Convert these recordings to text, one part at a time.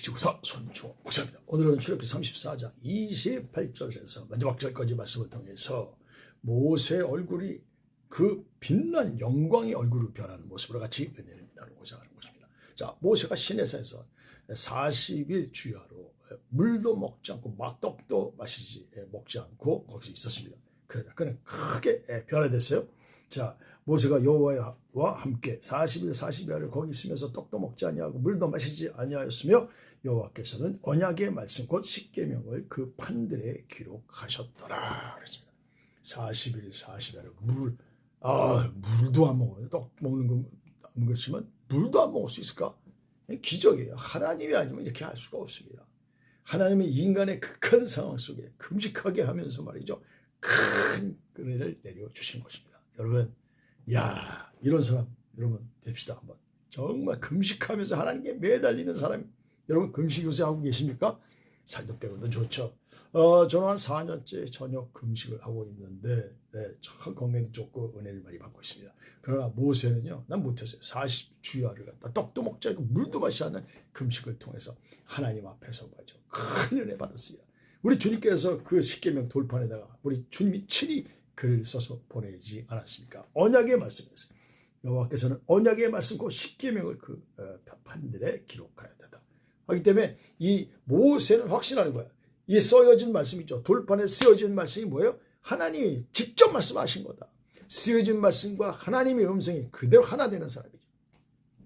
비지구사 손충 목사입니다. 오늘은 출애굽기 34장 28절에서 마지막 절까지 말씀을 통해서 모세의 얼굴이 그 빛난 영광의 얼굴로 변하는 모습으로 같이 은혜를 나누고자 하는 것입니다. 자, 모세가 시내산에서 40일 주야로 물도 먹지 않고 막 떡도 마시지 먹지 않고 거기서 있었습니다. 그러나 그는 크게 변화됐어요. 자, 모세가 여호와와 함께 40일 40야를 거기 있으면서 떡도 먹지 아니하고 물도 마시지 아니하였으며 여호와께서는 언약의 말씀 곧 십계명을 그 판들에 기록하셨더라 그랬습니다. 40일 40야를 물 아, 물도 안 먹어요. 떡 먹는 건 것이지만 물도 안 먹을 수 있을까? 기적이에요. 하나님이 아니면 이렇게 할 수가 없습니다. 하나님이 인간의 극한 상황 속에 금식하게 하면서 말이죠. 큰 은혜를 내려주신 것입니다. 여러분, 야 이런 사람 여러분 됩시다 한번. 정말 금식하면서 하나님께 매달리는 사람 여러분 금식 요새 하고 계십니까? 살도 빼고도 좋죠. 어, 저는 한 4년째 저녁 금식을 하고 있는데 네, 참 건강에도 좋고 은혜를 많이 받고 있습니다. 그러나 모세는요, 난 못했어요. 40주야를 갖다 떡도 먹지 않고 물도 마시지 않는 금식을 통해서 하나님 앞에서 말이죠. 큰 은혜 받았어요. 우리 주님께서 그 십계명 돌판에다가 우리 주님이 친히 글을 써서 보내지 않았습니까? 언약의 말씀에서 여호와께서는 언약의 말씀 그 십계명을 그 어, 판들에 기록하였다. 하기 때문에 이 모세는 확신하는 거야. 이 써여진 말씀이죠. 돌판에 쓰여진 말씀이 뭐예요? 하나님이 직접 말씀하신 거다. 쓰여진 말씀과 하나님의 음성이 그대로 하나 되는 사람이죠.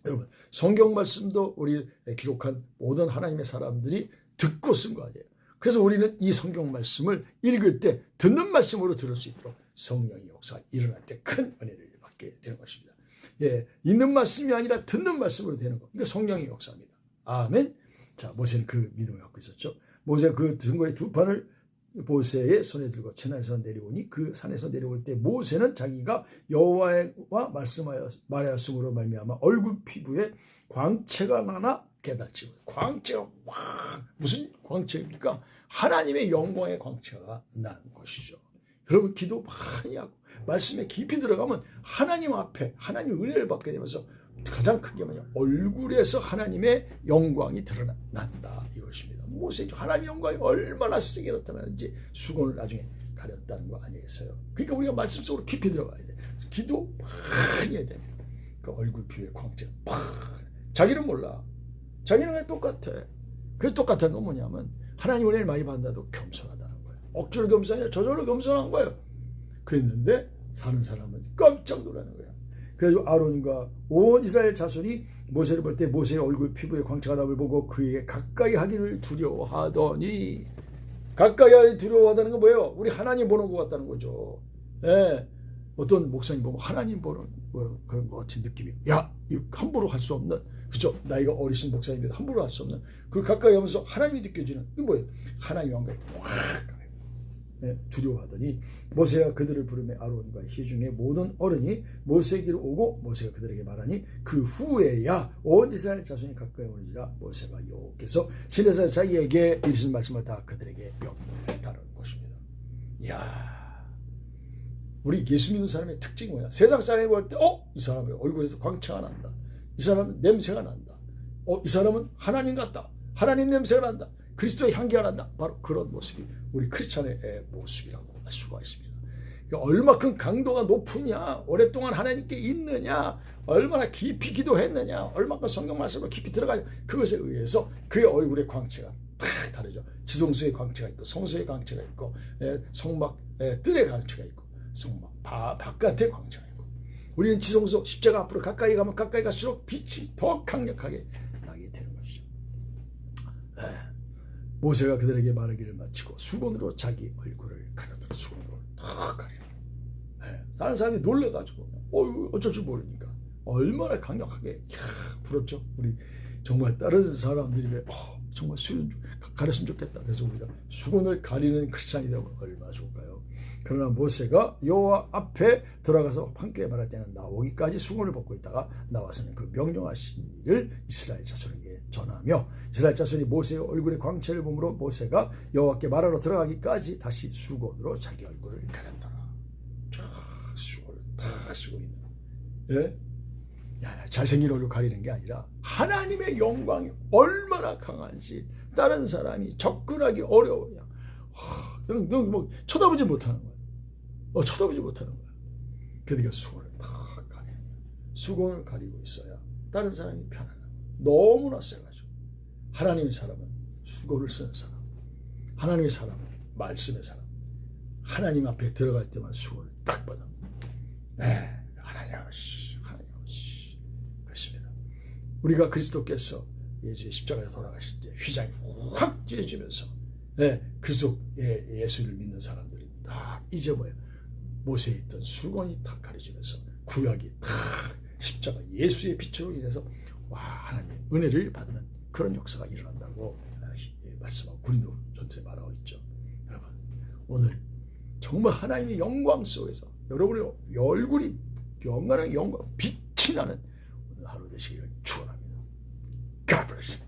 여러분, 성경 말씀도 우리 기록한 모든 하나님의 사람들이 듣고 쓴 거 아니에요. 그래서 우리는 이 성경 말씀을 읽을 때 듣는 말씀으로 들을 수 있도록 성령의 역사 일어날 때 큰 은혜를 받게 되는 것입니다. 예, 있는 말씀이 아니라 듣는 말씀으로 되는 거. 이거 성령의 역사입니다. 아멘. 자, 모세는 그 믿음을 갖고 있었죠. 모세 그 등거의 두 판을 모세의 손에 들고 천하에서 내려오니 그 산에서 내려올 때 모세는 자기가 여호와와 말씀하여 말하였으므로 말미암아 얼굴 피부에 광채가 나나 깨달지 광채가 확 무슨 광채입니까? 하나님의 영광의 광채가 난 것이죠. 여러분 기도 많이 하고 말씀에 깊이 들어가면 하나님 앞에 하나님 은혜를 받게 되면서 가장 크게 뭐냐 얼굴에서 하나님의 영광이 드러난다 이것입니다. 모세 하나님의 영광이 얼마나 세게 나타나는지 수건을 나중에 가렸다는 거 아니겠어요? 그러니까 우리가 말씀 속으로 깊이 들어가야 돼. 기도 많이 해야 됩니다. 그 얼굴 피부에 광채가 팍. 자기는 몰라. 자기는 왜 똑같아? 그래서 똑같은 건 뭐냐면 하나님 은혜를 많이 받는다도 겸손하다는 거예요. 억지로 겸손이야 저절로 겸손한 거예요. 그랬는데 사는 사람은 깜짝 놀라는 거예요. 그래서 아론과 온 이스라엘 자손이 모세를 볼 때 모세의 얼굴 피부에 광채가 남을 보고 그에게 가까이 하기를 두려워하더니 가까이 하기 두려워하다는 건 뭐예요? 우리 하나님 보는 것 같다는 거죠. 예. 어떤 목사님 보면 하나님 보는 그런 것 같은 느낌이. 야, 이거 함부로 할 수 없는 그죠? 나이가 어리신 목사님인데 함부로 할 수 없는 그걸 가까이 하면서 하나님이 느껴지는 이거 뭐예요? 하나님 왕가에 확 네, 두려워하더니 모세가 그들을 부르며 아론과 희중의 모든 어른이 모세에게로 오고 모세가 그들에게 말하니 그 후에야 온 이스라엘 자손이 가까이 오는지라 모세가 여호께서 신에서 자기에게 이르신 말씀을 다 그들에게 명령했다는 것입니다. 야 우리 예수 믿는 사람의 특징이 뭐야? 세상 사람이 볼 때, 어? 이 사람의 얼굴에서 광채가 난다. 이 사람은 냄새가 난다. 어? 이 사람은 하나님 같다. 하나님 냄새가 난다. 그리스도의 향기가 난다. 바로 그런 모습이 우리 크리스찬의 모습이라고 할 수가 있습니다. 그러니까 얼마큼 강도가 높으냐, 오랫동안 하나님께 있느냐, 얼마나 깊이 기도했느냐, 얼마큼 성경 말씀으로 깊이 들어가냐, 그것에 의해서 그의 얼굴의 광채가 딱 다르죠. 지성수의 광채가 있고, 성수의 광채가 있고, 성막 뜰의 광채가 있고, 성막 바, 바깥의 광채가 있고. 우리는 지성수 십자가 앞으로 가까이 가면 가까이 갈수록 빛이 더 강력하게 모세가 그들에게 말하기를 마치고 수건으로 자기 얼굴을 가려들어 수건으로 탁 가려. 네. 다른 사람이 놀래가지고 어 어쩔 줄 모르니까 얼마나 강력하게 야, 부럽죠. 우리 정말 다른 사람들이 어, 정말 수건 가렸으면 좋겠다. 그래서 우리가 수건을 가리는 크리스찬이 되면 얼마나 좋을까요? 그러나 모세가 여호와 앞에 들어가서 함께 말할 때는 나오기까지 수건을 벗고 있다가 나와서는 그 명령하신 일을 이스라엘 자손에게 전하며 이스라엘 자손이 모세의 얼굴에 광채를 보므로 모세가 여호와께 말하러 들어가기까지 다시 수건으로 자기 얼굴을 가렸더라. 다 쓰고 있는. 예? 야, 잘생긴 얼굴 가리는 게 아니라 하나님의 영광이 얼마나 강한지 다른 사람이 접근하기 어려워요. 영, 뭐 쳐다보지 못하는 거야. 어, 쳐다보지 못하는 거야. 그러니까 수건을 다 가려. 수건을 가리고 있어야 다른 사람이 거야. 너무나 세가지고. 하나님의 사람은 수건을 쓰는 사람. 하나님의 사람은 말씀의 사람. 하나님 앞에 들어갈 때만 수건을 딱 받아. 네, 하나님 아버지, 하나님 아버지. 그렇습니다. 우리가 그리스도께서 예수의 십자가에 돌아가실 때 휘장이 확 찢어지면서 네, 그속 예, 예수를 믿는 사람들이 딱 이제 뭐야 모세에 있던 수건이 탁 가려지면서 구약이 탁 십자가 예수의 빛으로 인해서 와 하나님의 은혜를 받는 그런 역사가 일어난다고 아, 예, 말씀하고 고린도 전체에 말하고 있죠. 여러분 오늘 정말 하나님의 영광 속에서 여러분의 얼굴이 영광의 영광 빛이 나는 오늘 하루 되시기를 축원합니다. God bless you.